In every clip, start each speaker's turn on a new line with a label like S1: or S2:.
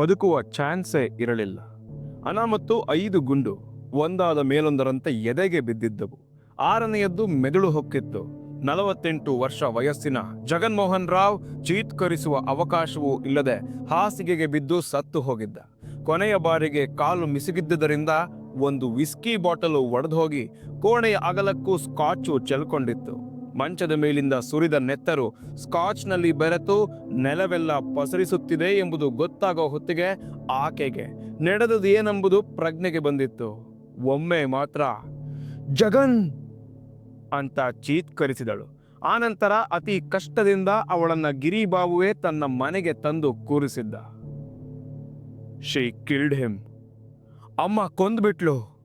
S1: ಬದುಕುವ ಚಾನ್ಸೇ ಇರಲಿಲ್ಲ. ಅನಾಮತ್ತು ಐದು ಗುಂಡು, ಒಂದಾದ ಮೇಲೊಂದರಂತೆ ಎದೆಗೆ ಬಿದ್ದಿದ್ದವು. ಆರನೆಯದ್ದು ಮೆದುಳು ಹೊಕ್ಕಿತ್ತು. ನಲವತ್ತೆಂಟು ವರ್ಷ ವಯಸ್ಸಿನ ಜಗನ್ಮೋಹನ್ ರಾವ್ ಚೀತ್ಕರಿಸುವ ಅವಕಾಶವೂ ಇಲ್ಲದೆ ಹಾಸಿಗೆಗೆ ಬಿದ್ದು ಸತ್ತು ಹೋಗಿದ್ದ. ಕೊನೆಯ ಬಾರಿಗೆ ಕಾಲು ಮಿಸುಗಿದ್ದರಿಂದ ಒಂದು ವಿಸ್ಕಿ ಬಾಟಲು ಒಡೆದು ಹೋಗಿ ಕೋಣೆಯ ಅಗಲಕ್ಕೂ ಸ್ಕಾಚು ಚೆಲ್ಕೊಂಡಿತ್ತು. ಮಂಚದ ಮೇಲಿಂದ ಸುರಿದ ನೆತ್ತರು ಸ್ಕಾಚ್ನಲ್ಲಿ ಬೆರೆತು ನೆಲವೆಲ್ಲ ಪಸರಿಸುತ್ತಿದೆ ಎಂಬುದು ಗೊತ್ತಾಗೋ ಹೊತ್ತಿಗೆ ಆಕೆಗೆ ನಡೆದದು ಏನೆಂಬುದು ಪ್ರಜ್ಞೆಗೆ ಬಂದಿತ್ತು. ಒಮ್ಮೆ ಮಾತ್ರ, ಜಗನ್! ಅಂತ ಚೀತ್ಕರಿಸಿದಳು. ಆನಂತರ ಅತಿ ಕಷ್ಟದಿಂದ ಅವಳನ್ನ ಗಿರಿಬಾಬುವೆ ತನ್ನ ಮನೆಗೆ ತಂದು ಕೂರಿಸಿದ್ದ. She, killed him! ಅಮ್ಮ ಕೊಂದ್ಬಿಟ್ಲು!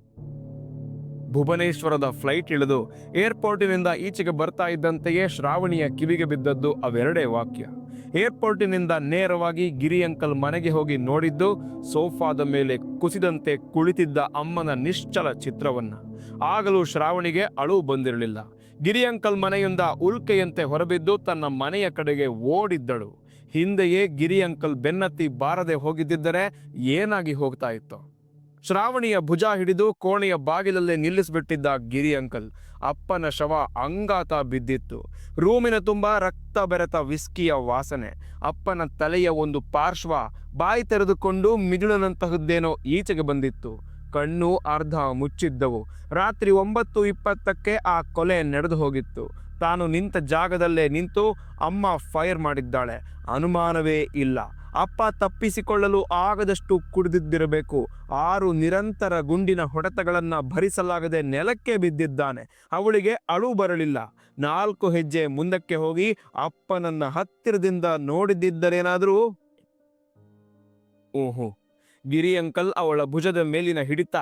S1: ಭುವನೇಶ್ವರದ ಫ್ಲೈಟ್ ಇಳಿದು ಏರ್ಪೋರ್ಟಿನಿಂದ ಈಚೆಗೆ ಬರ್ತಾ ಇದ್ದಂತೆಯೇ ಶ್ರಾವಣಿಯ ಕಿವಿಗೆ ಬಿದ್ದದ್ದು ಅವೆರಡೇ ವಾಕ್ಯ. ಏರ್ಪೋರ್ಟಿನಿಂದ ನೇರವಾಗಿ ಗಿರಿ ಅಂಕಲ್ ಮನೆಗೆ ಹೋಗಿ ನೋಡಿದ್ದು ಸೋಫಾದ ಮೇಲೆ ಕುಸಿದಂತೆ ಕುಳಿತಿದ್ದ ಅಮ್ಮನ ನಿಶ್ಚಲ ಚಿತ್ರವನ್ನ. ಆಗಲೂ ಶ್ರಾವಣಿಗೆ ಅಳು ಬಂದಿರಲಿಲ್ಲ. ಗಿರಿ ಅಂಕಲ್ ಮನೆಯಿಂದ ಉಲ್ಕೆಯಂತೆ ಹೊರಬಿದ್ದು ತನ್ನ ಮನೆಯ ಕಡೆಗೆ ಓಡಿದ್ದಳು. ಹಿಂದೆಯೇ ಗಿರಿ ಅಂಕಲ್ ಬೆನ್ನತ್ತಿ ಬಾರದೆ ಹೋಗಿದ್ದಿದ್ದರೆ ಏನಾಗಿ ಹೋಗ್ತಾ ಇತ್ತು? ಶ್ರಾವಣಿಯ ಭುಜ ಹಿಡಿದು ಕೋಣೆಯ ಬಾಗಿಲಲ್ಲೇ ನಿಲ್ಲಿಸಿಬಿಟ್ಟಿದ್ದ ಗಿರಿ ಅಂಕಲ್. ಅಪ್ಪನ ಶವ ಅಂಗಾತ ಬಿದ್ದಿತ್ತು. ರೂಮಿನ ತುಂಬ ರಕ್ತ ಬೆರೆತ ವಿಸ್ಕಿಯ ವಾಸನೆ. ಅಪ್ಪನ ತಲೆಯ ಒಂದು ಪಾರ್ಶ್ವ ಬಾಯಿ ತೆರೆದುಕೊಂಡು ಮಿದುಳನಂತಹದ್ದೇನೋ ಈಚೆಗೆ ಬಂದಿತ್ತು. ಕಣ್ಣು ಅರ್ಧ ಮುಚ್ಚಿದ್ದವು. ರಾತ್ರಿ ಒಂಬತ್ತು ಇಪ್ಪತ್ತಕ್ಕೆ ಆ ಕೊಲೆ ನಡೆದು ಹೋಗಿತ್ತು. ತಾನು ನಿಂತ ಜಾಗದಲ್ಲೇ ನಿಂತು ಅಮ್ಮ ಫೈರ್ ಮಾಡಿದ್ದಾಳೆ. ಅನುಮಾನವೇ ಇಲ್ಲ. ಅಪ್ಪ ತಪ್ಪಿಸಿಕೊಳ್ಳಲು ಆಗದಷ್ಟು ಕುಡಿದಿದ್ದಿರಬೇಕು. ಆರು ನಿರಂತರ ಗುಂಡಿನ ಹೊಡೆತಗಳನ್ನು ಭರಿಸಲಾಗದೆ ನೆಲಕ್ಕೆ ಬಿದ್ದಿದ್ದಾನೆ. ಅವಳಿಗೆ ಅಳು ಬರಲಿಲ್ಲ. ನಾಲ್ಕು ಹೆಜ್ಜೆ ಮುಂದಕ್ಕೆ ಹೋಗಿ ಅಪ್ಪನನ್ನ ಹತ್ತಿರದಿಂದ ನೋಡಿದ್ದಿದ್ದರೇನಾದರೂ? ಓಹೋ ಗಿರಿ ಅಂಕಲ್ ಅವಳ ಭುಜದ ಮೇಲಿನ ಹಿಡಿತ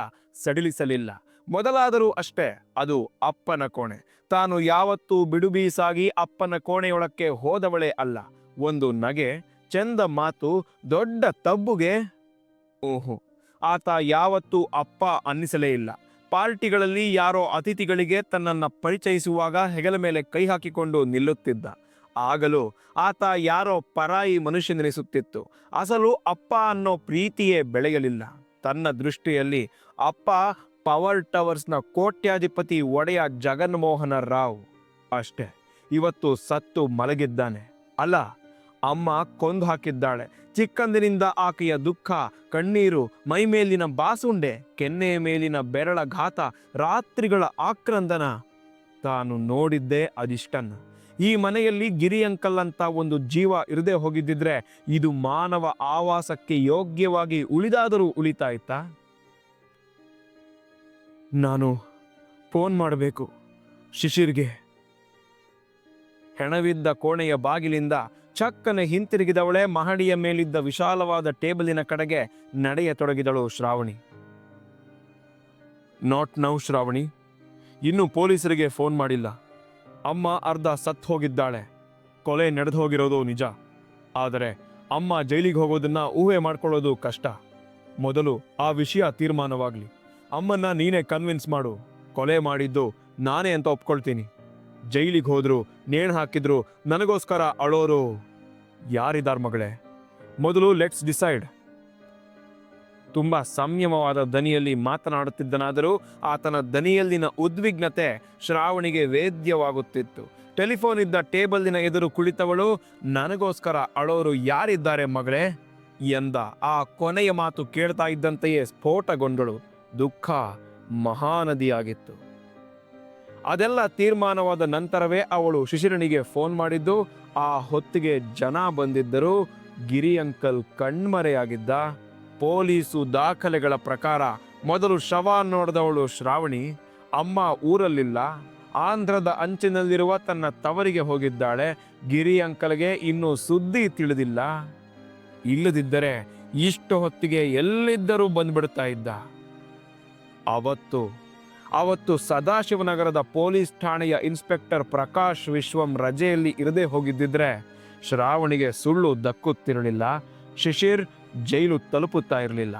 S1: ಸಡಿಲಿಸಲಿಲ್ಲ. ಮೊದಲಾದರೂ ಅಷ್ಟೇ, ಅದು ಅಪ್ಪನ ಕೋಣೆ. ತಾನು ಯಾವತ್ತೂ ಬಿಡುಬೀಸಾಗಿ ಅಪ್ಪನ ಕೋಣೆಯೊಳಕ್ಕೆ ಹೋದವಳೇ ಅಲ್ಲ. ಒಂದು ನಗೆ ಚಂದ ಮಾತು ದೊಡ್ಡ ತಬ್ಬುಗೆ. ಓಹೋ, ಆತ ಯಾವತ್ತೂ ಅಪ್ಪ ಅನ್ನಿಸಲೇ ಇಲ್ಲ. ಪಾರ್ಟಿಗಳಲ್ಲಿ ಯಾರೋ ಅತಿಥಿಗಳಿಗೆ ತನ್ನನ್ನು ಪರಿಚಯಿಸುವಾಗ ಹೆಗಲ ಮೇಲೆ ಕೈ ಹಾಕಿಕೊಂಡು ನಿಲ್ಲುತ್ತಿದ್ದ. ಆಗಲೂ ಆತ ಯಾರೋ ಪರಾಯಿ ಮನುಷ್ಯನೆನಿಸುತ್ತಿತ್ತು. ಅಸಲು ಅಪ್ಪ ಅನ್ನೋ ಪ್ರೀತಿಯೇ ಬೆಳೆಯಲಿಲ್ಲ. ತನ್ನ ದೃಷ್ಟಿಯಲ್ಲಿ ಅಪ್ಪ ಪವರ್ ಟವರ್ಸ್ನ ಕೋಟ್ಯಾಧಿಪತಿ ಒಡೆಯ ಜಗನ್ಮೋಹನ ರಾವ್. ಅಷ್ಟೇ, ಇವತ್ತು ಸತ್ತು ಮಲಗಿದ್ದಾನೆ. ಅಲ್ಲ ಅಮ್ಮ ಕೊಂದು ಹಾಕಿದ್ದಾಳೆ. ಚಿಕ್ಕಂದಿನಿಂದ ಆಕೆಯ ದುಃಖ, ಕಣ್ಣೀರು, ಮೈಮೇಲಿನ ಬಾಸುಂಡೆ, ಕೆನ್ನೆಯ ಮೇಲಿನ ಬೆರಳ ಘಾತ, ರಾತ್ರಿಗಳ ಆಕ್ರಂದನ. ತಾನು ನೋಡಿದ್ದೆ ಅದಿಷ್ಟನ್ನ ಈ ಮನೆಯಲ್ಲಿ ಗಿರಿ ಅಂಕಲ್ ಅಂತ ಒಂದು ಜೀವ ಇರದೆ ಹೋಗಿದ್ದಿದ್ರೆ ಇದು ಮಾನವ ಆವಾಸಕ್ಕೆ ಯೋಗ್ಯವಾಗಿ ಉಳಿದಾದರೂ ಉಳಿತಾ ಇತ್ತಾ? ನಾನು ಫೋನ್ ಮಾಡಬೇಕು ಶಿಶಿರ್ಗೆ. ಹೆಣವಿದ್ದ ಕೋಣೆಯ ಬಾಗಿಲಿಂದ ಚಕ್ಕನೆ ಹಿಂತಿರುಗಿದವಳೆ ಮಹಡಿಯ ಮೇಲಿದ್ದ ವಿಶಾಲವಾದ ಟೇಬಲಿನ ಕಡೆಗೆ ನಡೆಯತೊಡಗಿದಳು ಶ್ರಾವಣಿ. ನಾಟ್ ನೌ ಶ್ರಾವಣಿ, ಇನ್ನು ಪೊಲೀಸರಿಗೆ ಫೋನ್ ಮಾಡಿಲ್ಲ. ಅಮ್ಮ ಅರ್ಧ ಸತ್ ಹೋಗಿದ್ದಾಳೆ. ಕೊಲೆ ನಡೆದು ಹೋಗಿರೋದು ನಿಜ. ಆದರೆ ಅಮ್ಮ ಜೈಲಿಗೆ ಹೋಗೋದನ್ನ ಊಹೆ ಮಾಡ್ಕೊಳ್ಳೋದು ಕಷ್ಟ. ಮೊದಲು ಆ ವಿಷಯ ತೀರ್ಮಾನವಾಗ್ಲಿ. ಅಮ್ಮನ್ನ ನೀನೇ ಕನ್ವಿನ್ಸ್ ಮಾಡು. ಕೊಲೆ ಮಾಡಿದ್ದು ನಾನೇ ಅಂತ ಒಪ್ಕೊಳ್ತೀನಿ. ಜೈಲಿಗೆ ಹೋದ್ರು, ನೇಣು ಹಾಕಿದ್ರು, ನನಗೋಸ್ಕರ ಅಳೋರು. ಯಾರಿದಾರ್ ಮಗಳೇ? ಮೊದಲು ಲೆಟ್ಸ್ ಡಿಸೈಡ್ ತುಂಬ ಸಂಯಮವಾದ ದನಿಯಲ್ಲಿ ಮಾತನಾಡುತ್ತಿದ್ದನಾದರೂ ಆತನ ದನಿಯಲ್ಲಿನ ಉದ್ವಿಗ್ನತೆ ಶ್ರಾವಣಿಗೆ ವೇದ್ಯವಾಗುತ್ತಿತ್ತು. ಟೆಲಿಫೋನ್ ಇದ್ದ ಟೇಬಲ್ನ ಎದುರು ಕುಳಿತವಳು, ನನಗೋಸ್ಕರ ಅಳೋರು ಯಾರಿದ್ದಾರೆ ಮಗಳೇ? ಎಂದ ಆ ಕೊನೆಯ ಮಾತು ಕೇಳ್ತಾ ಇದ್ದಂತೆಯೇ ಸ್ಫೋಟಗೊಂಡಳು. ದುಃಖ ಮಹಾನದಿಯಾಗಿತ್ತು. ಅದೆಲ್ಲ ತೀರ್ಮಾನವಾದ ನಂತರವೇ ಅವಳು ಶಿಶಿರನಿಗೆ ಫೋನ್ ಮಾಡಿದ್ದು. ಆ ಹೊತ್ತಿಗೆ ಜನ ಬಂದಿದ್ದರು. ಗಿರಿ ಅಂಕಲ್ ಕಣ್ಮರೆಯಾಗಿದ್ದ. ಪೊಲೀಸು ದಾಖಲೆಗಳ ಪ್ರಕಾರ ಮೊದಲು ಶವ ನೋಡಿದವಳು ಶ್ರಾವಣಿ. ಅಮ್ಮ ಊರಲ್ಲಿಲ್ಲ. ಆಂಧ್ರದ ಅಂಚಿನಲ್ಲಿರುವ ತನ್ನ ತವರಿಗೆ ಹೋಗಿದ್ದಾಳೆ. ಗಿರಿ ಅಂಕಲ್ಗೆ ಇನ್ನೂ ಸುದ್ದಿ ತಿಳಿದಿಲ್ಲ. ಇಲ್ಲದಿದ್ದರೆ ಇಷ್ಟು ಹೊತ್ತಿಗೆ ಎಲ್ಲಿದ್ದರೂ ಬಂದ್ಬಿಡ್ತಾ ಇದ್ದ. ಅವತ್ತು ಅವತ್ತು ಸದಾಶಿವನಗರದ ಪೊಲೀಸ್ ಠಾಣೆಯ ಇನ್ಸ್ಪೆಕ್ಟರ್ ಪ್ರಕಾಶ್ ವಿಶ್ವಂ ರಜೆಯಲ್ಲಿ ಇರದೇ ಹೋಗಿದ್ದಿದ್ರೆ ಶ್ರಾವಣಿಗೆ ಸುಳ್ಳು ದಕ್ಕುತ್ತಿರಲಿಲ್ಲ, ಶಿಶಿರ್ ಜೈಲು ತಲುಪುತ್ತಾ ಇರಲಿಲ್ಲ.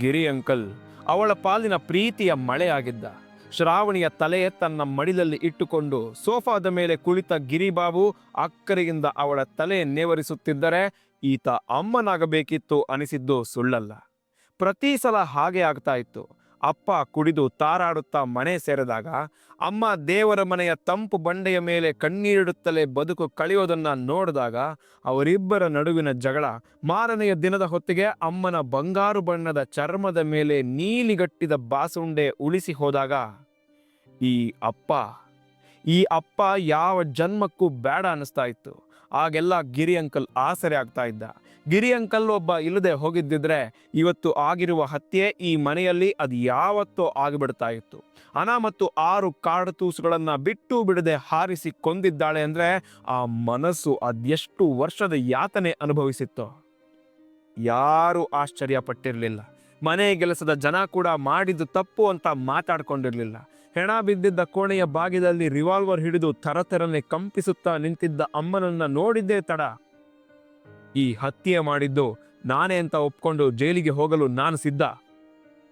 S1: ಗಿರಿ ಅಂಕಲ್, ಅವಳ ಪಾಲಿನ ಪ್ರೀತಿಯ ಮಳೆಯಾಗಿದ್ದ ಶ್ರಾವಣಿಯ ತಲೆ ತನ್ನ ಮಡಿಲಲ್ಲಿ ಇಟ್ಟುಕೊಂಡು ಸೋಫಾದ ಮೇಲೆ ಕುಳಿತ ಗಿರಿಬಾಬು ಅಕ್ಕರಿಯಿಂದ ಅವಳ ತಲೆ ನೇವರಿಸುತ್ತಿದ್ದರೆ ಈತ ಅಮ್ಮನಾಗಬೇಕಿತ್ತು ಅನಿಸಿದ್ದು ಸುಳ್ಳಲ್ಲ. ಪ್ರತಿ ಸಲ ಹಾಗೆ ಆಗ್ತಾ ಇತ್ತು. ಅಪ್ಪ ಕುಡಿದು ತಾರಾಡುತ್ತಾ ಮನೆ ಸೇರಿದಾಗ ಅಮ್ಮ ದೇವರ ಮನೆಯ ತಂಪು ಬಂಡೆಯ ಮೇಲೆ ಕಣ್ಣೀರಿಡುತ್ತಲೇ ಬದುಕು ಕಳೆಯೋದನ್ನು ನೋಡಿದಾಗ ಅವರಿಬ್ಬರ ನಡುವಿನ ಜಗಳ. ಮಾರನೆಯ ದಿನದ ಹೊತ್ತಿಗೆ ಅಮ್ಮನ ಬಂಗಾರು ಬಣ್ಣದ ಚರ್ಮದ ಮೇಲೆ ನೀಲಿಗಟ್ಟಿದ ಬಾಸುಂಡೆ ಉಳಿಸಿ ಹೋದಾಗ, ಈ ಅಪ್ಪ ಈ ಅಪ್ಪ ಯಾವ ಜನ್ಮಕ್ಕೂ ಬೇಡ ಅನ್ನಿಸ್ತಾ ಇತ್ತು. ಆಗೆಲ್ಲ ಗಿರಿ ಅಂಕಲ್ ಆಸರೆ ಆಗ್ತಾ ಇದ್ದ. ಗಿರಿ ಅಂಕಲ್ ಒಬ್ಬ ಇಲ್ಲದೆ ಹೋಗಿದ್ದಿದ್ರೆ ಇವತ್ತು ಆಗಿರುವ ಹತ್ಯೆ ಈ ಮನೆಯಲ್ಲಿ ಅದು ಯಾವತ್ತೋ ಆಗಿಬಿಡ್ತಾ ಇತ್ತು. ಹಣ ಮತ್ತು ಆರು ಕಾಡು ತೂಸುಗಳನ್ನ ಬಿಟ್ಟು ಬಿಡದೆ ಹಾರಿಸಿ ಕೊಂದಿದ್ದಾಳೆ ಅಂದ್ರೆ ಆ ಮನಸ್ಸು ಅದೆಷ್ಟು ವರ್ಷದ ಯಾತನೆ ಅನುಭವಿಸಿತ್ತೋ. ಯಾರು ಆಶ್ಚರ್ಯ ಪಟ್ಟಿರಲಿಲ್ಲ ಮನೆ ಕೆಲಸದ ಜನ ಕೂಡ ಮಾಡಿದ್ದು ತಪ್ಪು ಅಂತ ಮಾತಾಡ್ಕೊಂಡಿರಲಿಲ್ಲ. ಹೆಣ ಬಿದ್ದಿದ್ದ ಕೋಣೆಯ ಬಾಗಿಲಲ್ಲಿ ರಿವಾಲ್ವರ್ ಹಿಡಿದು ತರತರನೆ ಕಂಪಿಸುತ್ತಾ ನಿಂತಿದ್ದ ಅಮ್ಮನನ್ನ ನೋಡಿದ್ದೇ ತಡ ಈ ಹತ್ಯೆ ಮಾಡಿದ್ದು ನಾನೇ ಅಂತ ಒಪ್ಕೊಂಡು ಜೈಲಿಗೆ ಹೋಗಲು ನಾನು ಸಿದ್ಧ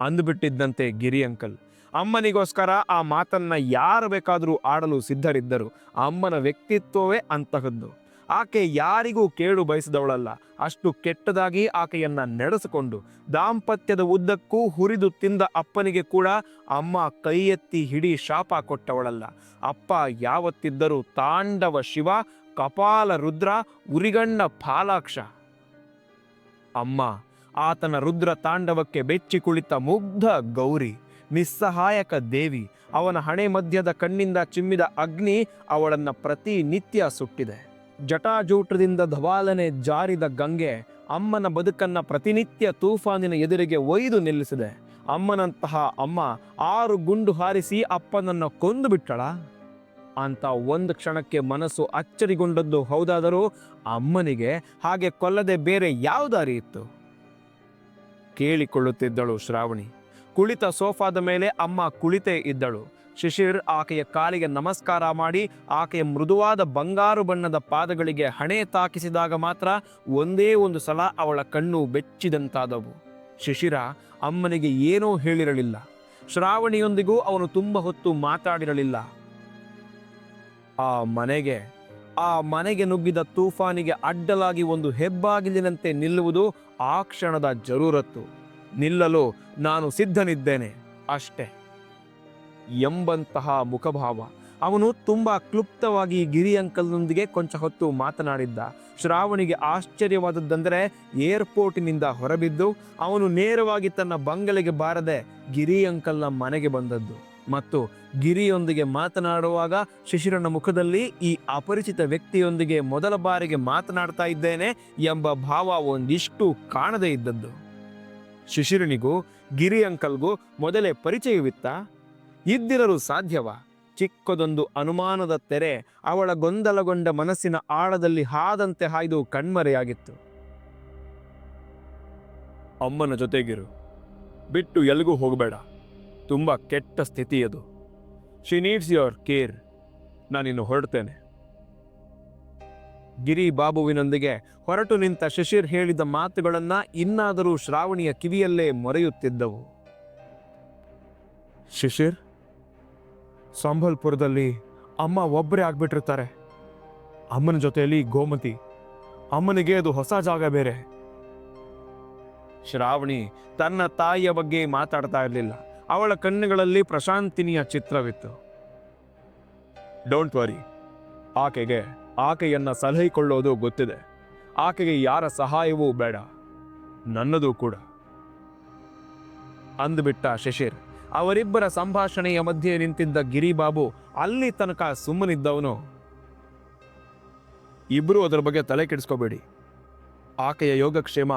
S1: ಅಂದುಬಿಟ್ಟಿದ್ದಂತೆ ಗಿರಿ ಅಂಕಲ್. ಅಮ್ಮನಿಗೋಸ್ಕರ ಆ ಮಾತನ್ನ ಯಾರು ಬೇಕಾದರೂ ಆಡಲು ಸಿದ್ಧರಿದ್ದರು. ಅಮ್ಮನ ವ್ಯಕ್ತಿತ್ವವೇ ಅಂತಹದ್ದು. ಆಕೆ ಯಾರಿಗೂ ಕೇಳು ಬಯಸಿದವಳಲ್ಲ. ಅಷ್ಟು ಕೆಟ್ಟದಾಗಿ ಆಕೆಯನ್ನ ನಡೆಸಿಕೊಂಡು ದಾಂಪತ್ಯದ ಉದ್ದಕ್ಕೂ ಹುರಿದು ತಿಂದ ಅಪ್ಪನಿಗೆ ಕೂಡ ಅಮ್ಮ ಕೈ ಎತ್ತಿ ಹಿಡಿ ಶಾಪ ಕೊಟ್ಟವಳಲ್ಲ. ಅಪ್ಪ ಯಾವತ್ತಿದ್ದರೂ ತಾಂಡವ ಶಿವ ಕಪಾಲ ರುದ್ರ ಉರಿಗಣ್ಣ ಫಾಲಾಕ್ಷ. ಅಮ್ಮ, ಆತನ ರುದ್ರ ತಾಂಡವಕ್ಕೆ ಬೆಚ್ಚಿ ಕುಳಿತ ಮುಗ್ಧ ಗೌರಿ, ನಿಸ್ಸಹಾಯಕ ದೇವಿ, ಅವನ ಹಣೆ ಮಧ್ಯದ ಕಣ್ಣಿಂದ ಚಿಮ್ಮಿದ ಅಗ್ನಿ ಅವಳನ್ನ ಪ್ರತಿನಿತ್ಯ ಸುಟ್ಟಿದೆ. ಜಟಾಜೂಟದಿಂದ ಧವಾಲನೆ ಜಾರಿದ ಗಂಗೆ ಅಮ್ಮನ ಬದುಕನ್ನು ಪ್ರತಿನಿತ್ಯ ತೂಫಾನಿನ ಎದುರಿಗೆ ಒಯ್ದು ನಿಲ್ಲಿಸಿದೆ. ಅಮ್ಮನಂತಹ ಅಮ್ಮ ಆರು ಗುಂಡು ಹಾರಿಸಿ ಅಪ್ಪನನ್ನು ಕೊಂದು ಬಿಟ್ಟಳ? ಅಂತ ಒಂದು ಕ್ಷಣಕ್ಕೆ ಮನಸ್ಸು ಅಚ್ಚರಿಗೊಂಡದ್ದು ಹೌದಾದರೂ ಅಮ್ಮನಿಗೆ ಹಾಗೆ ಕೊಲ್ಲದೆ ಬೇರೆ ಯಾವ ದಾರಿ ಇತ್ತು? ಕೇಳಿಕೊಳ್ಳುತ್ತಿದ್ದಳು ಶ್ರಾವಣಿ. ಕುಳಿತ ಸೋಫಾದ ಮೇಲೆ ಅಮ್ಮ ಕುಳಿತೇ ಇದ್ದಳು. ಶಿಶಿರ್ ಆಕೆಯ ಕಾಲಿಗೆ ನಮಸ್ಕಾರ ಮಾಡಿ ಆಕೆಯ ಮೃದುವಾದ ಬಂಗಾರು ಬಣ್ಣದ ಪಾದಗಳಿಗೆ ಹಣೆ ತಾಕಿಸಿದಾಗ ಮಾತ್ರ ಒಂದೇ ಒಂದು ಸಲ ಅವಳ ಕಣ್ಣು ಬೆಚ್ಚಿದಂತಾದವು. ಶಿಶಿರ ಅಮ್ಮನಿಗೆ ಏನೂ ಹೇಳಿರಲಿಲ್ಲ. ಶ್ರಾವಣಿಯೊಂದಿಗೂ ಅವನು ತುಂಬ ಹೊತ್ತು ಮಾತಾಡಿರಲಿಲ್ಲ. ಆ ಮನೆಗೆ ಆ ಮನೆಗೆ ನುಗ್ಗಿದ ತೂಫಾನಿಗೆ ಅಡ್ಡಲಾಗಿ ಒಂದು ಹೆಬ್ಬಾಗಿಲಿನಂತೆ ನಿಲ್ಲುವುದು ಆ ಕ್ಷಣದ ಜರೂರತ್ತು. ನಿಲ್ಲಲು ನಾನು ಸಿದ್ಧನಿದ್ದೇನೆ, ಅಷ್ಟೇ. ಎಂಬಂತಹ ಮುಖಭಾವ. ಅವನು ತುಂಬಾ ಕ್ಲುಪ್ತವಾಗಿ ಗಿರಿ ಅಂಕಲ್ನೊಂದಿಗೆ ಕೊಂಚ ಹೊತ್ತು ಮಾತನಾಡಿದ್ದ. ಶ್ರಾವಣಿಗೆ ಆಶ್ಚರ್ಯವಾದದ್ದಂದರೆ ಏರ್ಪೋರ್ಟಿನಿಂದ ಹೊರಬಿದ್ದು, ಅವನು ನೇರವಾಗಿ ತನ್ನ ಬಂಗಲೆಗೆ ಬಾರದೆ ಗಿರಿ ಅಂಕಲ್ನ ಮನೆಗೆ ಬಂದದ್ದು. ಮತ್ತು ಗಿರಿಯೊಂದಿಗೆ ಮಾತನಾಡುವಾಗ ಶಿಶಿರನ ಮುಖದಲ್ಲಿ ಈ ಅಪರಿಚಿತ ವ್ಯಕ್ತಿಯೊಂದಿಗೆ ಮೊದಲ ಬಾರಿಗೆ ಮಾತನಾಡ್ತಾ ಇದ್ದೇನೆ ಎಂಬ ಭಾವ ಒಂದಿಷ್ಟು ಕಾಣದೇ ಇದ್ದದ್ದು. ಶಿಶಿರನಿಗೂ ಗಿರಿ ಅಂಕಲ್ಗೂ ಮೊದಲೇ ಪರಿಚಯವಿತ್ತ? ಇದ್ದಿರಲು ಸಾಧ್ಯವ? ಚಿಕ್ಕದೊಂದು ಅನುಮಾನದ ತೆರೆ ಅವಳ ಗೊಂದಲಗೊಂಡ ಮನಸ್ಸಿನ ಆಳದಲ್ಲಿ ಹಾದಂತೆ ಹಾಯ್ದು ಕಣ್ಮರೆಯಾಗಿತ್ತು. ಅಮ್ಮನ ಜೊತೆಗಿರು. ಬಿಟ್ಟು ಎಲ್ಲಿಗೂ ಹೋಗಬೇಡ. ತುಂಬ ಕೆಟ್ಟ ಸ್ಥಿತಿ ಅದು. ಶಿ ನೀಡ್ಸ್ ಯುವರ್ ಕೇರ್ ನಾನಿನ್ನು ಹೊರಡ್ತೇನೆ. ಗಿರಿ ಬಾಬುವಿನೊಂದಿಗೆ ಹೊರಟು ನಿಂತ ಶಶಿರ್ ಹೇಳಿದ ಮಾತುಗಳನ್ನು ಇನ್ನಾದರೂ ಶ್ರಾವಣಿಯ ಕಿವಿಯಲ್ಲೇ ಮೊರೆಯುತ್ತಿದ್ದವು. ಶಿಶಿರ್, ಸಂಬಲ್ಪುರದಲ್ಲಿ ಅಮ್ಮ ಒಬ್ಬರೇ ಆಗ್ಬಿಟ್ಟಿರ್ತಾರೆ. ಅಮ್ಮನ ಜೊತೆಯಲ್ಲಿ ಗೋಮತಿ. ಅಮ್ಮನಿಗೆ ಅದು ಹೊಸ ಜಾಗ ಬೇರೆ. ಶ್ರಾವಣಿ ತನ್ನ ತಾಯಿಯ ಬಗ್ಗೆ ಮಾತಾಡ್ತಾ ಇರಲಿಲ್ಲ. ಅವಳ ಕಣ್ಣುಗಳಲ್ಲಿ ಪ್ರಶಾಂತಿನಿಯ ಚಿತ್ರವಿತ್ತು. ಡೋಂಟ್ ವರಿ ಆಕೆಗೆ ಆಕೆಯನ್ನ ಸಲಹಿಕೊಳ್ಳೋದು ಗೊತ್ತಿದೆ. ಆಕೆಗೆ ಯಾರ ಸಹಾಯವೂ ಬೇಡ. ನನ್ನದು ಕೂಡ. ಅಂದುಬಿಟ್ಟ ಶಶಿರ್, ಅವರಿಬ್ಬರ ಸಂಭಾಷಣೆಯ ಮಧ್ಯೆ ನಿಂತಿದ್ದ ಗಿರಿಬಾಬು ಅಲ್ಲಿ ತನಕ ಸುಮ್ಮನಿದ್ದವನು. ಇಬ್ಬರೂ ಅದರ ಬಗ್ಗೆ ತಲೆ ಕೆಡಿಸ್ಕೋಬೇಡಿ. ಆಕೆಯ ಯೋಗಕ್ಷೇಮ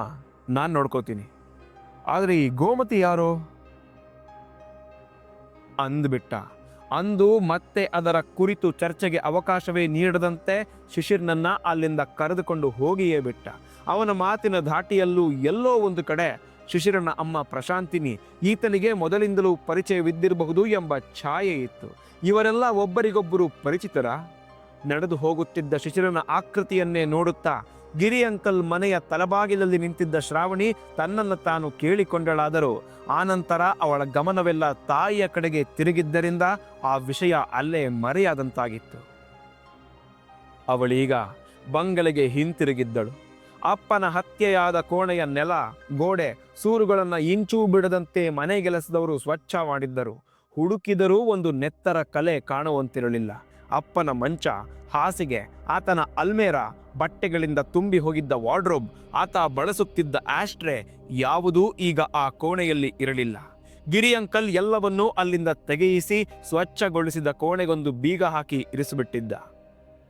S1: ನಾನು ನೋಡ್ಕೋತೀನಿ. ಆದರೆ ಈ ಗೋಮತಿ ಯಾರು? ಅಂದ್ಬಿಟ್ಟ. ಅಂದು ಮತ್ತೆ ಅದರ ಕುರಿತು ಚರ್ಚೆಗೆ ಅವಕಾಶವೇ ನೀಡದಂತೆ ಶಿಶಿರ್ನನ್ನ ಅಲ್ಲಿಂದ ಕರೆದುಕೊಂಡು ಹೋಗಿಯೇ ಬಿಟ್ಟ. ಅವನ ಮಾತಿನ ಧಾಟಿಯಲ್ಲೂ ಎಲ್ಲೋ ಒಂದು ಕಡೆ ಶಿಶಿರನ ಅಮ್ಮ ಪ್ರಶಾಂತಿನಿ ಈತನಿಗೆ ಮೊದಲಿಂದಲೂ ಪರಿಚಯವಿದ್ದಿರಬಹುದು ಎಂಬ ಛಾಯೆ ಇತ್ತು. ಇವರೆಲ್ಲ ಒಬ್ಬರಿಗೊಬ್ಬರು ಪರಿಚಿತರ. ನಡೆದು ಹೋಗುತ್ತಿದ್ದ ಶಿಶಿರನ ಆಕೃತಿಯನ್ನೇ ನೋಡುತ್ತಾ ಗಿರಿ ಅಂಕಲ್ ಮನೆಯ ತಲಬಾಗಿಲಲ್ಲಿ ನಿಂತಿದ್ದ ಶ್ರಾವಣಿ ತನ್ನನ್ನು ತಾನು ಕೇಳಿಕೊಂಡಳಾದರೂ. ಆನಂತರ ಅವಳ ಗಮನವೆಲ್ಲ ತಾಯಿಯ ಕಡೆಗೆ ತಿರುಗಿದ್ದರಿಂದ ಆ ವಿಷಯ ಅಲ್ಲೇ ಮರೆಯಾದಂತಾಗಿತ್ತು. ಅವಳೀಗ ಬಂಗಲೆಗೆ ಹಿಂತಿರುಗಿದ್ದಳು. ಅಪ್ಪನ ಹತ್ಯೆಯಾದ ಕೋಣೆಯ ನೆಲ, ಗೋಡೆ, ಸೂರುಗಳನ್ನು ಇಂಚೂ ಬಿಡದಂತೆ ಮನೆಗೆಲಸದವರು ಸ್ವಚ್ಛ ಮಾಡಿದ್ದರು. ಹುಡುಕಿದರೂ ಒಂದು ನೆತ್ತರ ಕಲೆ ಕಾಣುವಂತಿರಲಿಲ್ಲ. ಅಪ್ಪನ ಮಂಚ, ಹಾಸಿಗೆ, ಆತನ ಅಲ್ಮೇರ, ಬಟ್ಟೆಗಳಿಂದ ತುಂಬಿ ಹೋಗಿದ್ದ ವಾರ್ಡ್ರೋಬ್, ಆತ ಬಳಸುತ್ತಿದ್ದ ಆಸ್ಟ್ರೆ ಯಾವುದೂ ಈಗ ಆ ಕೋಣೆಯಲ್ಲಿ ಇರಲಿಲ್ಲ. ಗಿರಿ ಅಂಕಲ್ ಎಲ್ಲವನ್ನೂ ಅಲ್ಲಿಂದ ತೆಗೆಯಿಸಿ ಸ್ವಚ್ಛಗೊಳಿಸಿದ ಕೋಣೆಗೊಂದು ಬೀಗ ಹಾಕಿ ಇರಿಸಿಬಿಟ್ಟಿದ್ದ.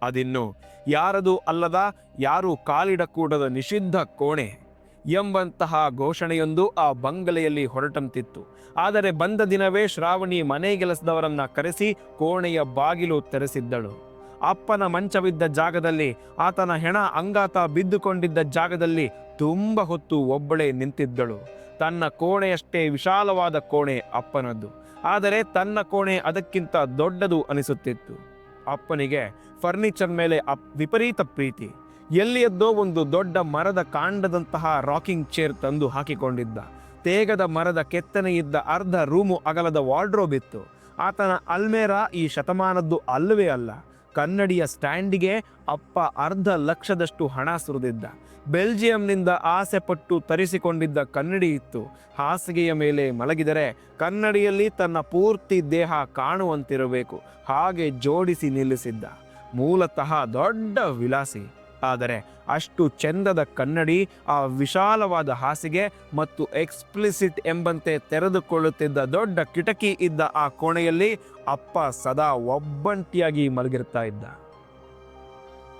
S1: ಅದಿನ್ನು ಯಾರದು ಅಲ್ಲದ, ಯಾರೂ ಕಾಲಿಡಕೂಡದ ನಿಷಿದ್ಧ ಕೋಣೆ. ಎಂಬಂತಹ ಘೋಷಣೆಯೊಂದು ಆ ಬಂಗಲೆಯಲ್ಲಿ ಹೊರಟಂತಿತ್ತು. ಆದರೆ ಬಂದ ದಿನವೇ ಶ್ರಾವಣಿ ಮನೆಗೆಲಸದವರನ್ನ ಕರೆಸಿ ಕೋಣೆಯ ಬಾಗಿಲು ತೆರೆಸಿದ್ದಳು. ಅಪ್ಪನ ಮಂಚವಿದ್ದ ಜಾಗದಲ್ಲಿ, ಆತನ ಹೆಣ ಅಂಗಾತ ಬಿದ್ದುಕೊಂಡಿದ್ದ ಜಾಗದಲ್ಲಿ ತುಂಬ ಹೊತ್ತು ಒಬ್ಬಳೇ ನಿಂತಿದ್ದಳು. ತನ್ನ ಕೋಣೆಯಷ್ಟೇ ವಿಶಾಲವಾದ ಕೋಣೆ ಅಪ್ಪನದ್ದು. ಆದರೆ ತನ್ನ ಕೋಣೆ ಅದಕ್ಕಿಂತ ದೊಡ್ಡದು ಅನಿಸುತ್ತಿತ್ತು. ಅಪ್ಪನಿಗೆ ಫರ್ನಿಚರ್ ಮೇಲೆ ಅಪ್, ವಿಪರೀತ ಪ್ರೀತಿ. ಎಲ್ಲಿಯದ್ದೋ ಒಂದು ದೊಡ್ಡ ಮರದ ಕಾಂಡದಂತಹ ರಾಕಿಂಗ್ ಚೇರ್ ತಂದು ಹಾಕಿಕೊಂಡಿದ್ದ. ತೇಗದ ಮರದ ಕೆತ್ತನೆಯಿದ್ದ ಅರ್ಧ ರೂಮು ಅಗಲದ ವಾರ್ಡ್ರೋಬ್ ಇತ್ತು. ಆತನ ಅಲ್ಮೇರಾ ಈ ಶತಮಾನದ್ದು ಅಲ್ಲವೇ ಅಲ್ಲ. ಕನ್ನಡಿಯ ಸ್ಟ್ಯಾಂಡಿಗೆ ಅಪ್ಪ ಅರ್ಧ ಲಕ್ಷದಷ್ಟು ಹಣ ಸುರಿದಿದ್ದ. ಬೆಲ್ಜಿಯಂನಿಂದ ಆಸೆ ಪಟ್ಟು ತರಿಸಿಕೊಂಡಿದ್ದ ಕನ್ನಡಿ ಇತ್ತು. ಹಾಸಿಗೆಯ ಮೇಲೆ ಮಲಗಿದರೆ ಕನ್ನಡಿಯಲ್ಲಿ ತನ್ನ ಪೂರ್ತಿ ದೇಹ ಕಾಣುವಂತಿರಬೇಕು. ಹಾಗೆ ಜೋಡಿಸಿ ನಿಲ್ಲಿಸಿದ್ದ. ಮೂಲತಃ ದೊಡ್ಡ ವಿಲಾಸಿ. ಆದರೆ ಅಷ್ಟು ಚೆಂದದ ಕನ್ನಡಿ ಆ ವಿಶಾಲವಾದ ಹಾಸಿಗೆ ಮತ್ತು ಎಕ್ಸ್ಪ್ಲಿಸಿಟ್ ಎಂಬಂತೆ ತೆರೆದುಕೊಳ್ಳುತ್ತಿದ್ದ ದೊಡ್ಡ ಕಿಟಕಿ ಇದ್ದ ಆ ಕೋಣೆಯಲ್ಲಿ ಅಪ್ಪ ಸದಾ ಒಬ್ಬಂಟಿಯಾಗಿ ಮಲಗಿರ್ತಾ ಇದ್ದ.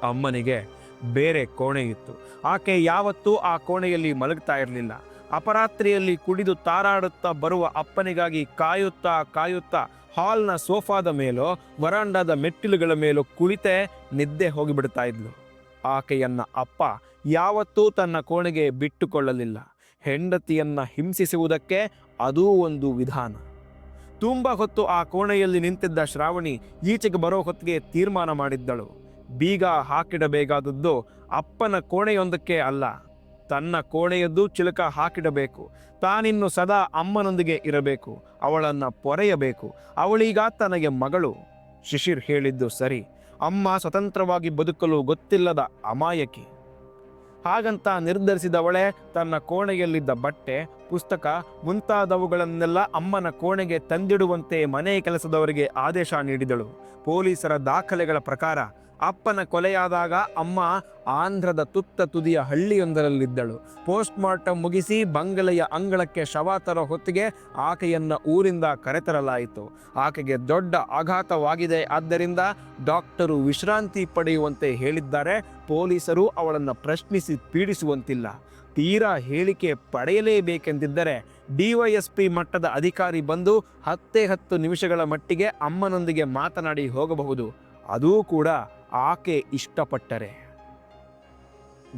S1: ಅಮ್ಮನಿಗೆ ಬೇರೆ ಕೋಣೆ ಇತ್ತು. ಆಕೆ ಯಾವತ್ತೂ ಆ ಕೋಣೆಯಲ್ಲಿ ಮಲಗ್ತಾ ಇರಲಿಲ್ಲ. ಅಪರಾತ್ರಿಯಲ್ಲಿ ಕುಡಿದು ತಾರಾಡುತ್ತಾ ಬರುವ ಅಪ್ಪನಿಗಾಗಿ ಕಾಯುತ್ತಾ ಕಾಯುತ್ತಾ ಹಾಲ್ನ ಸೋಫಾದ ಮೇಲೋ, ವರಾಂಡದ ಮೆಟ್ಟಿಲುಗಳ ಮೇಲೋ ಕುಳಿತೇ ನಿದ್ದೆ ಹೋಗಿಬಿಡ್ತಾ ಇದ್ಲು. ಆಕೆಯನ್ನ, ಅಪ್ಪ, ಯಾವತ್ತೂ ತನ್ನ ಕೋಣೆಗೆ ಬಿಟ್ಟುಕೊಳ್ಳಲಿಲ್ಲ. ಹೆಂಡತಿಯನ್ನ ಹಿಂಸಿಸುವುದಕ್ಕೆ ಅದೂ ಒಂದು ವಿಧಾನ. ತುಂಬ ಹೊತ್ತು ಆ ಕೋಣೆಯಲ್ಲಿ ನಿಂತಿದ್ದ ಶ್ರಾವಣಿ ಈಚೆಗೆ ಬರೋ ಹೊತ್ತಿಗೆ ತೀರ್ಮಾನ ಮಾಡಿದ್ದಳು. ಬೀಗ ಹಾಕಿಡಬೇಕಾದದ್ದು ಅಪ್ಪನ ಕೋಣೆಯೊಂದಕ್ಕೆ ಅಲ್ಲ. ತನ್ನ ಕೋಣೆಯದ್ದು ಚಿಲಕ ಹಾಕಿಡಬೇಕು. ತಾನಿನ್ನು ಸದಾ ಅಮ್ಮನೊಂದಿಗೆ ಇರಬೇಕು. ಅವಳನ್ನು ಪೊರೆಯಬೇಕು. ಅವಳೀಗ ತನಗೆ ಮಗಳು. ಶಿಶಿರ್ ಹೇಳಿದ್ದು ಸರಿ. ಅಮ್ಮ ಸ್ವತಂತ್ರವಾಗಿ ಬದುಕಲು ಗೊತ್ತಿಲ್ಲದ ಅಮಾಯಕಿ. ಹಾಗಂತ ನಿರ್ಧರಿಸಿದವಳೆ ತನ್ನ ಕೋಣೆಯಲ್ಲಿದ್ದ ಬಟ್ಟೆ, ಪುಸ್ತಕ ಮುಂತಾದವುಗಳನ್ನೆಲ್ಲ ಅಮ್ಮನ ಕೋಣೆಗೆ ತಂದಿಡುವಂತೆ ಮನೆ ಕೆಲಸದವರಿಗೆ ಆದೇಶ ನೀಡಿದಳು. ಪೊಲೀಸರ ದಾಖಲೆಗಳ ಪ್ರಕಾರ ಅಪ್ಪನ ಕೊಲೆಯಾದಾಗ ಅಮ್ಮ ಆಂಧ್ರದ ತುತ್ತ ತುದಿಯ ಹಳ್ಳಿಯೊಂದರಲ್ಲಿದ್ದಳು. ಪೋಸ್ಟ್ ಮಾರ್ಟಮ್ ಮುಗಿಸಿ ಬಂಗಲೆಯ ಅಂಗಳಕ್ಕೆ ಶವ ತರೋ ಹೊತ್ತಿಗೆ ಆಕೆಯನ್ನ ಊರಿಂದ ಕರೆತರಲಾಯಿತು. ಆಕೆಗೆ ದೊಡ್ಡ ಆಘಾತವಾಗಿದೆ. ಆದ್ದರಿಂದ ಡಾಕ್ಟರು ವಿಶ್ರಾಂತಿ ಪಡೆಯುವಂತೆ ಹೇಳಿದ್ದಾರೆ. ಪೊಲೀಸರು ಅವಳನ್ನು ಪ್ರಶ್ನಿಸಿ ಪೀಡಿಸುವಂತಿಲ್ಲ. ತೀರಾ ಹೇಳಿಕೆ ಪಡೆಯಲೇಬೇಕೆಂದಿದ್ದರೆ ಡಿವೈಎಸ್ಪಿ ಮಟ್ಟದ ಅಧಿಕಾರಿ ಬಂದು ಹತ್ತೇ ಹತ್ತು ನಿಮಿಷಗಳ ಮಟ್ಟಿಗೆ ಅಮ್ಮನೊಂದಿಗೆ ಮಾತನಾಡಿ ಹೋಗಬಹುದು. ಅದೂ ಕೂಡ ಆಕೆ ಇಷ್ಟಪಟ್ಟರೆ.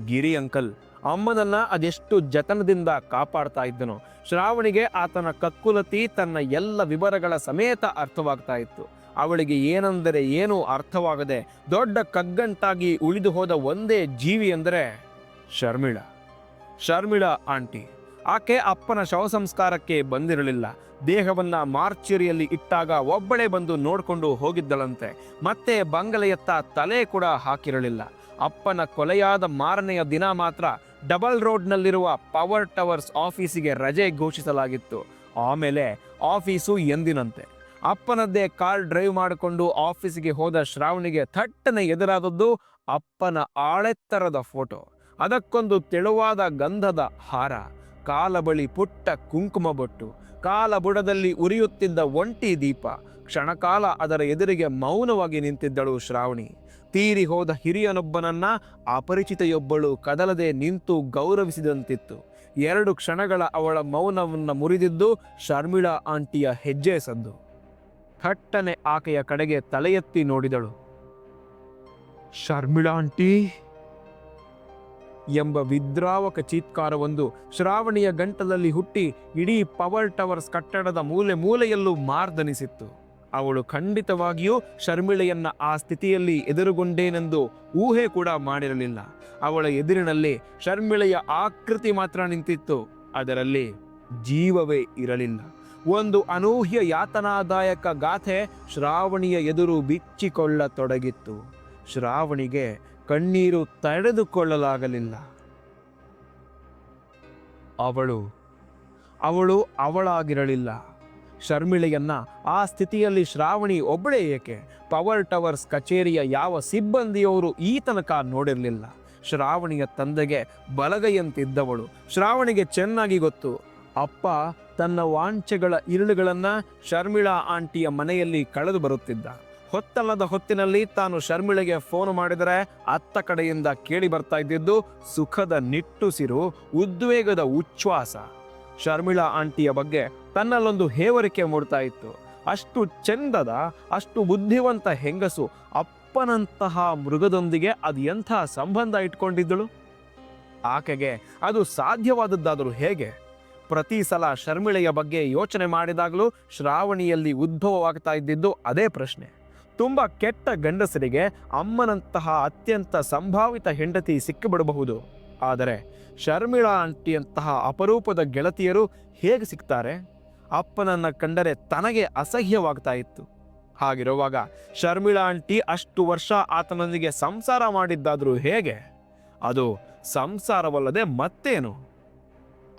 S1: ಗಿರಿ ಅಂಕಲ್, ಅಮ್ಮನನ್ನ ಅದೆಷ್ಟು ಜತನದಿಂದ ಕಾಪಾಡ್ತಾ ಇದ್ದನು, ಶ್ರಾವಣಿಗೆ ಆತನ ಕಕ್ಕುಲತಿ ತನ್ನ ಎಲ್ಲ ವಿವರಗಳ ಸಮೇತ ಅರ್ಥವಾಗ್ತಾ ಇತ್ತು. ಅವಳಿಗೆ ಏನೆಂದರೆ ಏನೂ ಅರ್ಥವಾಗದೆ ದೊಡ್ಡ ಕಗ್ಗಂಟಾಗಿ ಉಳಿದು ಹೋದ ಒಂದೇ ಜೀವಿ ಅಂದರೆ ಶರ್ಮಿಳಾ. ಶರ್ಮಿಳಾ ಆಂಟಿ. ಆಕೆ ಅಪ್ಪನ ಶವ ಸಂಸ್ಕಾರಕ್ಕೆ ಬಂದಿರಲಿಲ್ಲ. ದೇಹವನ್ನ ಮಾರ್ಚರಿಯಲ್ಲಿ ಇಟ್ಟಾಗ ಒಬ್ಬಳೇ ಬಂದು ನೋಡಿಕೊಂಡು ಹೋಗಿದ್ದಳಂತೆ. ಮತ್ತೆ ಬಂಗಲೆಯತ್ತ ತಲೆ ಕೂಡ ಹಾಕಿರಲಿಲ್ಲ. ಅಪ್ಪನ ಕೊಲೆಯಾದ ಮಾರನೆಯ ದಿನ ಮಾತ್ರ ಡಬಲ್ ರೋಡ್ನಲ್ಲಿರುವ ಪವರ್ ಟವರ್ಸ್ ಆಫೀಸಿಗೆ ರಜೆ ಘೋಷಿಸಲಾಗಿತ್ತು. ಆಮೇಲೆ ಆಫೀಸು ಎಂದಿನಂತೆ. ಅಪ್ಪನದ್ದೇ ಕಾರ್ ಡ್ರೈವ್ ಮಾಡಿಕೊಂಡು ಆಫೀಸಿಗೆ ಹೋದ ಶ್ರಾವಣಿಗೆ ಥಟ್ಟನೆ ಎದುರಾದದ್ದು ಅಪ್ಪನ ಆಳೆತ್ತರದ ಫೋಟೋ. ಅದಕ್ಕೊಂದು ತೆಳುವಾದ ಗಂಧದ ಹಾರ. ಕಾಲ ಬಳಿ ಪುಟ್ಟ ಕುಂಕುಮ ಬೊಟ್ಟು. ಕಾಲ ಬುಡದಲ್ಲಿ ಉರಿಯುತ್ತಿದ್ದ ಒಂಟಿ ದೀಪ. ಕ್ಷಣಕಾಲ ಅದರ ಎದುರಿಗೆ ಮೌನವಾಗಿ ನಿಂತಿದ್ದಳು ಶ್ರಾವಣಿ. ತೀರಿ ಹೋದ ಹಿರಿಯನೊಬ್ಬನನ್ನ ಅಪರಿಚಿತೆಯೊಬ್ಬಳು ಕದಲದೆ ನಿಂತು ಗೌರವಿಸಿದಂತಿತ್ತು. ಎರಡು ಕ್ಷಣಗಳ ಅವಳ ಮೌನವನ್ನ ಮುರಿದಿದ್ದು ಶರ್ಮಿಳಾ ಆಂಟಿಯ ಹೆಜ್ಜೆ ಸದ್ದು. ಥಟ್ಟನೆ ಆಕೆಯ ಕಡೆಗೆ ತಲೆಯೆತ್ತಿ ನೋಡಿದಳು. ಶರ್ಮಿಳಾ ಆಂಟಿ ಎಂಬ ವಿದ್ರಾವಕ ಚೀತ್ಕಾರವೊಂದು ಶ್ರಾವಣಿಯ ಗಂಟಲಲ್ಲಿ ಹುಟ್ಟಿ ಇಡೀ ಪವರ್ ಟವರ್ಸ್ ಕಟ್ಟಡದ ಮೂಲೆ ಮೂಲೆಯಲ್ಲೂ ಮಾರ್ದನಿಸಿತ್ತು. ಅವಳು ಖಂಡಿತವಾಗಿಯೂ ಶರ್ಮಿಳೆಯನ್ನ ಆ ಸ್ಥಿತಿಯಲ್ಲಿ ಎದುರುಗೊಂಡೇನೆಂದು ಊಹೆ ಕೂಡ ಮಾಡಿರಲಿಲ್ಲ. ಅವಳ ಎದುರಿನಲ್ಲಿ ಶರ್ಮಿಳೆಯ ಆಕೃತಿ ಮಾತ್ರ ನಿಂತಿತ್ತು. ಅದರಲ್ಲಿ ಜೀವವೇ ಇರಲಿಲ್ಲ. ಒಂದು ಅನೂಹ್ಯ ಯಾತನಾದಾಯಕ ಗಾಥೆ ಶ್ರಾವಣಿಯ ಎದುರು ಬಿಚ್ಚಿಕೊಳ್ಳತೊಡಗಿತ್ತು. ಶ್ರಾವಣಿಗೆ ಕಣ್ಣೀರು ತಡೆದುಕೊಳ್ಳಲಾಗಲಿಲ್ಲ. ಅವಳು ಅವಳು ಅವಳಾಗಿರಲಿಲ್ಲ. ಶರ್ಮಿಳೆಯನ್ನ ಆ ಸ್ಥಿತಿಯಲ್ಲಿ ಶ್ರಾವಣಿ ಒಬ್ಬಳೇ ಏಕೆ? ಪವರ್ ಟವರ್ಸ್ ಕಚೇರಿಯ ಯಾವ ಸಿಬ್ಬಂದಿಯವರು ಈ ತನಕ ನೋಡಿರಲಿಲ್ಲ. ಶ್ರಾವಣಿಯ ತಂದೆಗೆ ಬಲಗೈಯಂತಿದ್ದವಳು. ಶ್ರಾವಣಿಗೆ ಚೆನ್ನಾಗಿ ಗೊತ್ತು. ಅಪ್ಪ ತನ್ನ ವಾಂಛೆಗಳ ಇರುಳುಗಳನ್ನು ಶರ್ಮಿಳಾ ಆಂಟಿಯ ಮನೆಯಲ್ಲಿ ಕಳೆದು ಬರುತ್ತಿದ್ದ. ಹೊತ್ತಲ್ಲದ ಹೊತ್ತಿನಲ್ಲಿ ತಾನು ಶರ್ಮಿಳೆಗೆ ಫೋನ್ ಮಾಡಿದರೆ ಅತ್ತ ಕಡೆಯಿಂದ ಕೇಳಿ ಬರ್ತಾ ಇದ್ದಿದ್ದು ಸುಖದ ನಿಟ್ಟುಸಿರು ಉದ್ವೇಗದ ಉಚ್ಛ್ವಾಸ. ಶರ್ಮಿಳಾ ಆಂಟಿಯ ಬಗ್ಗೆ ತನ್ನಲ್ಲೊಂದು ಹೇವರಿಕೆ ಮೂಡ್ತಾ ಇತ್ತು. ಅಷ್ಟು ಚಂದದ, ಅಷ್ಟು ಬುದ್ಧಿವಂತ ಹೆಂಗಸು ಅಪ್ಪನಂತಹ ಮೃಗದೊಂದಿಗೆ ಅದು ಎಂಥ ಸಂಬಂಧ ಇಟ್ಕೊಂಡಿದ್ದಳು? ಆಕೆಗೆ ಅದು ಸಾಧ್ಯವಾದದ್ದಾದರೂ ಹೇಗೆ? ಪ್ರತಿ ಸಲ ಶರ್ಮಿಳೆಯ ಬಗ್ಗೆ ಯೋಚನೆ ಮಾಡಿದಾಗಲೂ ಶ್ರಾವಣಿಯಲ್ಲಿ ಉದ್ಭವವಾಗ್ತಾ ಇದ್ದಿದ್ದು ಅದೇ ಪ್ರಶ್ನೆ. ತುಂಬ ಕೆಟ್ಟ ಗಂಡಸರಿಗೆ ಅಮ್ಮನಂತಹ ಅತ್ಯಂತ ಸಂಭಾವಿತ ಹೆಂಡತಿ ಸಿಕ್ಕಿಬಿಡಬಹುದು. ಆದರೆ ಶರ್ಮಿಳಾ ಆಂಟಿಯಂತಹ ಅಪರೂಪದ ಗೆಳತಿಯರು ಹೇಗೆ ಸಿಗ್ತಾರೆ ಅಪ್ಪನನ್ನು ಕಂಡರೆ ತನಗೆ ಅಸಹ್ಯವಾಗ್ತಾ ಇತ್ತು. ಹಾಗಿರುವಾಗ ಶರ್ಮಿಳಾ ಆಂಟಿ ಅಷ್ಟು ವರ್ಷ ಆತನೊಂದಿಗೆ ಸಂಸಾರ ಮಾಡಿದ್ದಾದರೂ ಹೇಗೆ? ಅದು ಸಂಸಾರವಲ್ಲದೆ ಮತ್ತೇನು?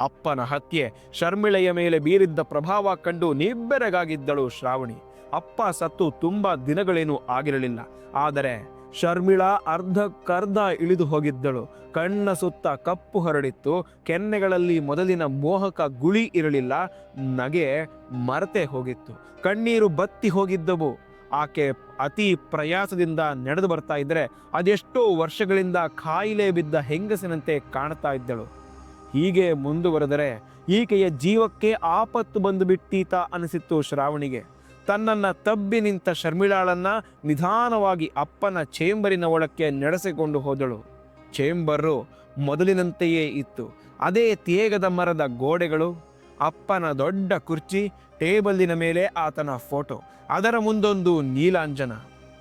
S1: ಅಪ್ಪನ ಹತ್ಯೆ, ಶರ್ಮಿಳೆಯ ಮೇಲೆ ಬೀರಿದ್ದ ಪ್ರಭಾವ ಕಂಡು ನಿಬ್ಬೆರಗಾಗಿದ್ದಳು ಶ್ರಾವಣಿ. ಅಪ್ಪ ಸತ್ತು ತುಂಬ ದಿನಗಳೇನೂ ಆಗಿರಲಿಲ್ಲ. ಆದರೆ ಶರ್ಮಿಳಾ ಅರ್ಧಕ್ಕರ್ಧ ಇಳಿದು ಹೋಗಿದ್ದಳು. ಕಣ್ಣ ಸುತ್ತ ಕಪ್ಪು ಹರಡಿತ್ತು. ಕೆನ್ನೆಗಳಲ್ಲಿ ಮೊದಲಿನ ಮೋಹಕ ಗುಳಿ ಇರಲಿಲ್ಲ. ನಗೆ ಮರತೆ ಹೋಗಿತ್ತು. ಕಣ್ಣೀರು ಬತ್ತಿ ಹೋಗಿದ್ದವು. ಆಕೆ ಅತಿ ಪ್ರಯಾಸದಿಂದ ನಡೆದು ಬರ್ತಾ ಇದ್ರೆ ಅದೆಷ್ಟೋ ವರ್ಷಗಳಿಂದ ಕಾಯಿಲೆ ಬಿದ್ದ ಹೆಂಗಸಿನಂತೆ ಕಾಣ್ತಾ ಇದ್ದಳು. ಹೀಗೆ ಮುಂದುವರೆದರೆ ಈಕೆಯ ಜೀವಕ್ಕೆ ಆಪತ್ತು ಬಂದು ಬಿಟ್ಟೀತ ಅನಿಸಿತ್ತು ಶ್ರಾವಣಿಗೆ. ತನ್ನನ್ನ ತಬ್ಬಿ ನಿಂತ ಶರ್ಮಿಳಾಳನ್ನು ನಿಧಾನವಾಗಿ ಅಪ್ಪನ ಚೇಂಬರಿನ ಒಳಕ್ಕೆ ನಡೆಸಿಕೊಂಡು ಹೋದಳು. ಚೇಂಬರು ಮೊದಲಿನಂತೆಯೇ ಇತ್ತು. ಅದೇ ತೇಗದ ಮರದ ಗೋಡೆಗಳು, ಅಪ್ಪನ ದೊಡ್ಡ ಕುರ್ಚಿ ಟೇಬಲ್ಲಿನ ಮೇಲೆ ಆತನ ಫೋಟೋ, ಅದರ ಮುಂದೊಂದು ನೀಲಾಂಜನ.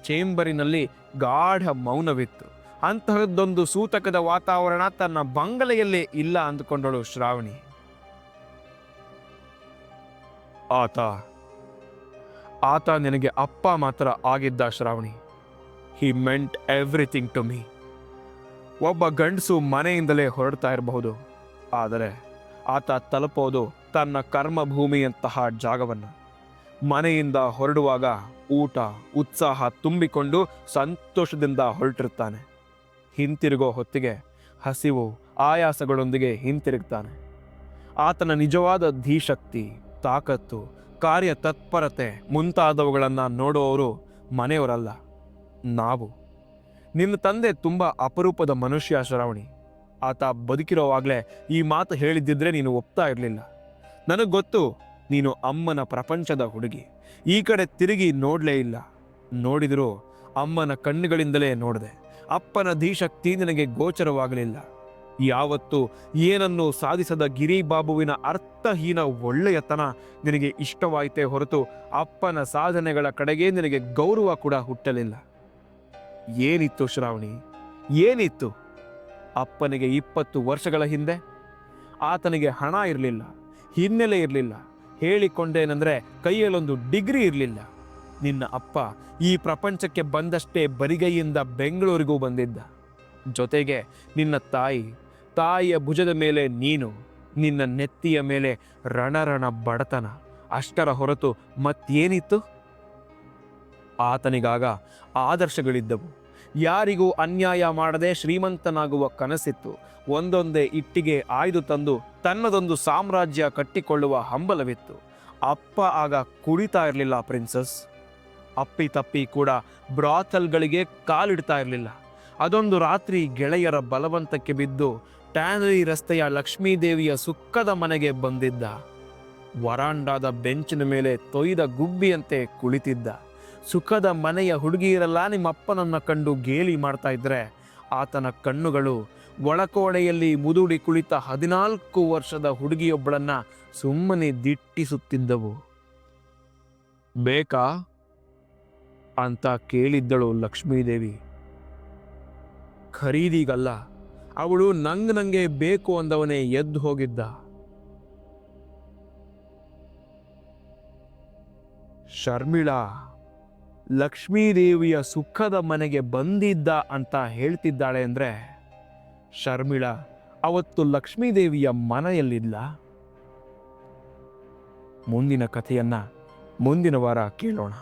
S1: ಚೇಂಬರಿನಲ್ಲಿ ಗಾಢ ಮೌನವಿತ್ತು. ಅಂತಹದ್ದೊಂದು ಸೂತಕದ ವಾತಾವರಣ ತನ್ನ ಬಂಗಲೆಯಲ್ಲೇ ಇಲ್ಲ ಅಂದುಕೊಂಡಳು ಶ್ರಾವಣಿ. ಆತ ಆತ ನಿನಗೆ ಅಪ್ಪ ಮಾತ್ರ ಆಗಿದ್ದ Shravani. He meant everything to me ಒಬ್ಬ ಗಂಡಸು ಮನೆಯಿಂದಲೇ ಹೊರಡ್ತಾ ಇರಬಹುದು. ಆದರೆ ಆತ ತಲುಪೋದು ತನ್ನ ಕರ್ಮಭೂಮಿಯಂತಹ ಜಾಗವನ್ನು. ಮನೆಯಿಂದ ಹೊರಡುವಾಗ ಊಟ, ಉತ್ಸಾಹ ತುಂಬಿಕೊಂಡು ಸಂತೋಷದಿಂದ ಹೊರಟಿರ್ತಾನೆ ಹಿಂತಿರುಗೋ ಹೊತ್ತಿಗೆ ಹಸಿವು ಆಯಾಸಗಳೊಂದಿಗೆ ಹಿಂತಿರುಗ್ತಾನೆ. ಆತನ ನಿಜವಾದ ಧೀಶಕ್ತಿ, ತಾಕತ್ತು, ಕಾರ್ಯ ತತ್ಪರತೆ ಮುಂತಾದವುಗಳನ್ನು ನೋಡುವವರು ಮನೆಯವರಲ್ಲ. ನಾವು. ನಿನ್ನ ತಂದೆ ತುಂಬ ಅಪರೂಪದ ಮನುಷ್ಯ ಶ್ರಾವಣಿ. ಆತ ಬದುಕಿರೋವಾಗಲೇ ಈ ಮಾತು ಹೇಳಿದ್ದಿದ್ರೆ ನೀನು ಒಪ್ತಾ ಇರಲಿಲ್ಲ. ನನಗೆ ಗೊತ್ತು, ನೀನು ಅಮ್ಮನ ಪ್ರಪಂಚದ ಹುಡುಗಿ. ಈ ಕಡೆ ತಿರುಗಿ ನೋಡಲೇ ಇಲ್ಲ. ನೋಡಿದರೂ ಅಮ್ಮನ ಕಣ್ಣುಗಳಿಂದಲೇ ನೋಡಿದೆ. ಅಪ್ಪನ ಧೀಶಕ್ತಿ ನಿನಗೆ ಗೋಚರವಾಗಲಿಲ್ಲ. ಯಾವತ್ತು ಏನನ್ನು ಸಾಧಿಸದ ಗಿರಿಬಾಬುವಿನ ಅರ್ಥಹೀನ ಒಳ್ಳೆಯತನ ನಿನಗೆ ಇಷ್ಟವಾಯಿತೇ ಹೊರತು ಅಪ್ಪನ ಸಾಧನೆಗಳ ಕಡೆಗೆ ನಿನಗೆ ಗೌರವ ಕೂಡ ಹುಟ್ಟಲಿಲ್ಲ. ಏನಿತ್ತು ಶ್ರಾವಣಿ? ಏನಿತ್ತು? ಅಪ್ಪನಿಗೆ ಇಪ್ಪತ್ತು ವರ್ಷಗಳ ಹಿಂದೆ? ಆತನಿಗೆ ಹಣ ಇರಲಿಲ್ಲ, ಹಿನ್ನೆಲೆ ಇರಲಿಲ್ಲ, ಹೇಳಿಕೊಂಡೇನೆಂದರೆ ಕೈಯಲ್ಲೊಂದು ಡಿಗ್ರಿ ಇರಲಿಲ್ಲ. ನಿನ್ನ ಅಪ್ಪ ಈ ಪ್ರಪಂಚಕ್ಕೆ ಬಂದಷ್ಟೇ ಬರಿಗೈಯಿಂದ ಬೆಂಗಳೂರಿಗೂ ಬಂದಿದ್ದ. ಜೊತೆಗೆ ನಿನ್ನ ತಾಯಿ, ತಾಯಿಯ ಭುಜದ ಮೇಲೆ ನೀನು, ನಿನ್ನ ನೆತ್ತಿಯ ಮೇಲೆ ರಣರಣ ಬಡತನ. ಅಷ್ಟರ ಹೊರತು ಮತ್ತೇನಿತ್ತು? ಆತನಿಗಾಗ ಆದರ್ಶಗಳಿದ್ದವು. ಯಾರಿಗೂ ಅನ್ಯಾಯ ಮಾಡದೆ ಶ್ರೀಮಂತನಾಗುವ ಕನಸಿತ್ತು. ಒಂದೊಂದೇ ಇಟ್ಟಿಗೆ ಆಯ್ದು ತಂದು ತನ್ನದೊಂದು ಸಾಮ್ರಾಜ್ಯ ಕಟ್ಟಿಕೊಳ್ಳುವ ಹಂಬಲವಿತ್ತು. ಅಪ್ಪ ಆಗ ಕುಡಿತಾ ಇರಲಿಲ್ಲ, ಪ್ರಿನ್ಸಸ್. ಅಪ್ಪಿ ತಪ್ಪಿ ಕೂಡ ಬ್ರಾಥಲ್ಗಳಿಗೆ ಕಾಲಿಡ್ತಾ ಇರಲಿಲ್ಲ. ಅದೊಂದು ರಾತ್ರಿ ಗೆಳೆಯರ ಬಲವಂತಕ್ಕೆ ಬಿದ್ದು ಟ್ಯಾನರಿ ರಸ್ತೆಯ ಲಕ್ಷ್ಮೀದೇವಿಯ ಸುಕ್ಕದ ಮನೆಗೆ ಬಂದಿದ್ದ. ವರಾಂಡಾದ ಬೆಂಚಿನ ಮೇಲೆ ತೊಯ್ದ ಗುಬ್ಬಿಯಂತೆ ಕುಳಿತಿದ್ದ. ಸುಖದ ಮನೆಯ ಹುಡುಗಿಯರೆಲ್ಲ ನಿಮ್ಮಪ್ಪನನ್ನ ಕಂಡು ಗೇಲಿ ಮಾಡ್ತಾ ಇದ್ರೆ ಆತನ ಕಣ್ಣುಗಳು ಒಳಕೋಣೆಯಲ್ಲಿ ಮುದುಡಿ ಕುಳಿತ ಹದಿನಾಲ್ಕು ವರ್ಷದ ಹುಡುಗಿಯೊಬ್ಬಳನ್ನ ಸುಮ್ಮನೆ ದಿಟ್ಟಿಸುತ್ತಿದ್ದವು. ಬೇಕಾ? ಅಂತ ಕೇಳಿದ್ದಳು ಲಕ್ಷ್ಮೀದೇವಿ. ಖರೀದಿಗಲ್ಲ, ಅವಳು ನಂಗ್ ನಂಗೆ ಬೇಕು ಅಂದವನೇ ಎದ್ದು ಹೋಗಿದ್ದ. ಶರ್ಮಿಳಾ, ಲಕ್ಷ್ಮೀದೇವಿಯ ಸುಖದ ಮನೆಗೆ ಬಂದಿದ್ದ ಅಂತ ಹೇಳ್ತಿದ್ದಾಳೆ ಅಂದ್ರೆ, ಶರ್ಮಿಳಾ, ಅವತ್ತು ಲಕ್ಷ್ಮೀದೇವಿಯ ಮನೆಯಲ್ಲಿಲ್ಲ ಮುಂದಿನ ಕಥೆಯನ್ನ ಮುಂದಿನ ವಾರ ಕೇಳೋಣ.